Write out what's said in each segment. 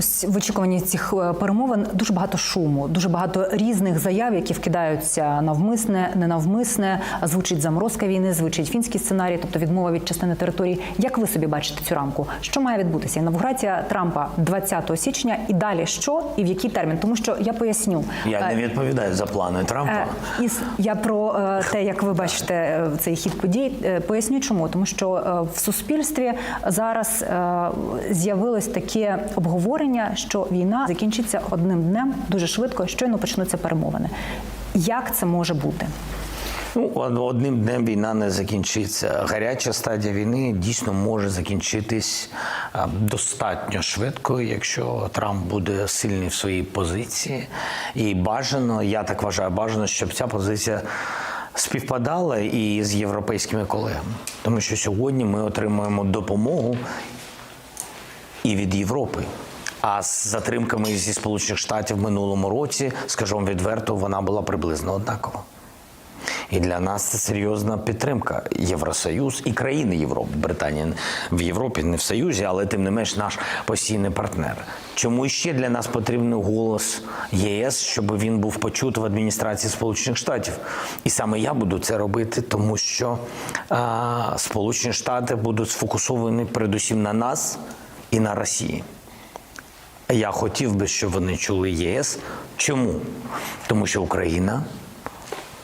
Ось в очікуванні цих е, перемовин дуже багато шуму, дуже багато різних заяв, які вкидаються навмисне, ненавмисне. Звучить заморозка війни, звучить фінський сценарій, тобто відмова від частини території. Як ви собі бачите цю рамку? Що має відбутися? Інавгурація Трампа 20 січня і далі що і в який термін? Тому що я поясню. Я Е, не відповідаю за плани Трампа. Е, я про е, те, як ви бачите е, цей хід подій, е, поясню чому. Тому що е, в суспільстві зараз е, з'явилось таке обговорення, що війна закінчиться одним днем дуже швидко, щойно почнуться перемовини. Як це може бути? Ну, одним днем війна не закінчиться. Гаряча стадія війни дійсно може закінчитись достатньо швидко, якщо Трамп буде сильний в своїй позиції. І бажано, я так вважаю, бажано, щоб ця позиція. Співпадала і з європейськими колегами, тому що сьогодні ми отримуємо допомогу і від Європи. А з затримками зі Сполучених Штатів в минулому році, скажу вам відверто, вона була приблизно однакова. І для нас це серйозна підтримка. Євросоюз і країни Європи. Британія в Європі не в Союзі, але тим не менш наш постійний партнер. Чому ще для нас потрібний голос ЄС, щоб він був почутий в адміністрації Сполучених Штатів? І саме я буду це робити, тому що а, Сполучені Штати будуть сфокусовані передусім на нас і на Росії. Я хотів би, щоб вони чули ЄС. Чому? Тому що Україна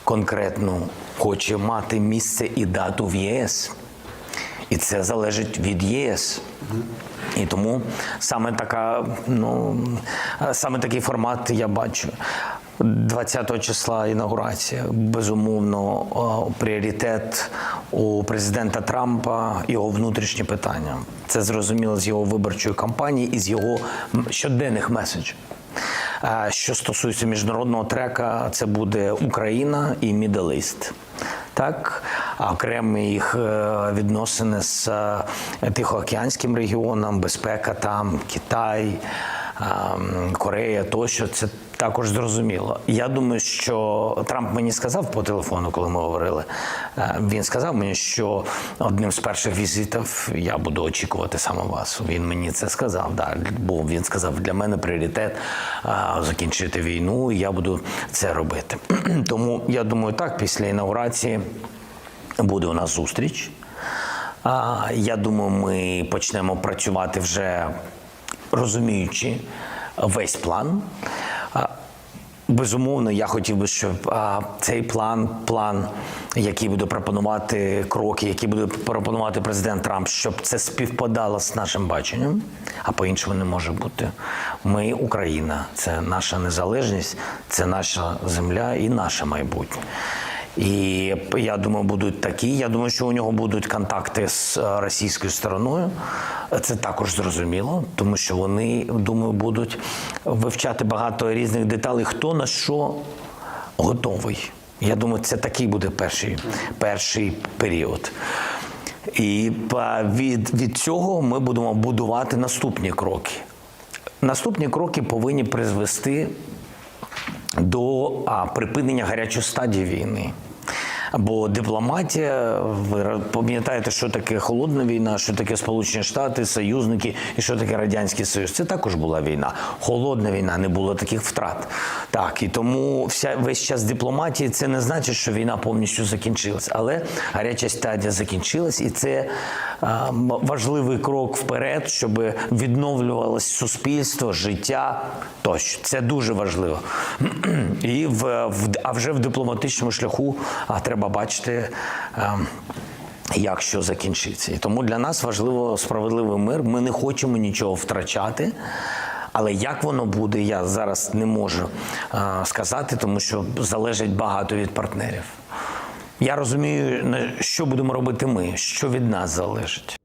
конкретно хоче мати місце і дату в ЄС. І це залежить від єС. І тому саме така, ну саме такий формат я бачу. 20 числа інаугурація. Безумовно, пріоритет у президента Трампа його внутрішні питання. Це зрозуміло з його виборчої кампанії і з його щоденних меседжів. Що стосується міжнародного трека, це буде Україна і East. Так, окремі їх е, відносини з е, Тихоокеанським регіоном, безпека там, Китай, е, Корея тощо, це також зрозуміло. Я думаю, що Трамп мені сказав по телефону, коли ми говорили. е, Він сказав мені, що одним з перших візитів я буду очікувати саме вас. Він мені це сказав. Да, бо він сказав, для мене пріоритет закінчити війну, і я буду це робити. Тому я думаю, так, після інаугурації буде у нас зустріч. Я думаю, ми почнемо працювати вже розуміючи весь план. Безумовно, я хотів би, щоб а, цей план, план, який буде пропонувати кроки, які буде пропонувати президент Трамп, щоб це співпадало з нашим баченням, а по-іншому не може бути. Ми Україна, це наша незалежність, це наша земля і наше майбутнє. І я думаю, будуть такі. Я думаю, що у нього будуть контакти з е, російською стороною. Це також зрозуміло, тому що вони, думаю, будуть вивчати багато різних деталей, хто на що готовий. Я думаю, це такий буде перший, перший період. І від, від цього ми будемо будувати наступні кроки. Наступні кроки повинні призвести до а, припинення гарячої стадії війни. Бо дипломатія, ви пам'ятаєте, що таке холодна війна, що таке Сполучені Штати, союзники і що таке Радянський Союз. Це також була війна. Холодна війна, не було таких втрат. Так, і тому вся весь час дипломатії це не значить, що війна повністю закінчилась. Але гаряча стадія закінчилась, і це а, важливий крок вперед, щоб відновлювалось суспільство, життя тощо. Це дуже важливо. І в, в а вже в дипломатичному шляху а, треба бачити. ем, як що закінчиться. І тому для нас важливо справедливий мир. Ми не хочемо нічого втрачати. Але як воно буде, я зараз не можу а, сказати, тому що залежить багато від партнерів. Я розумію, що будемо робити ми, що від нас залежить.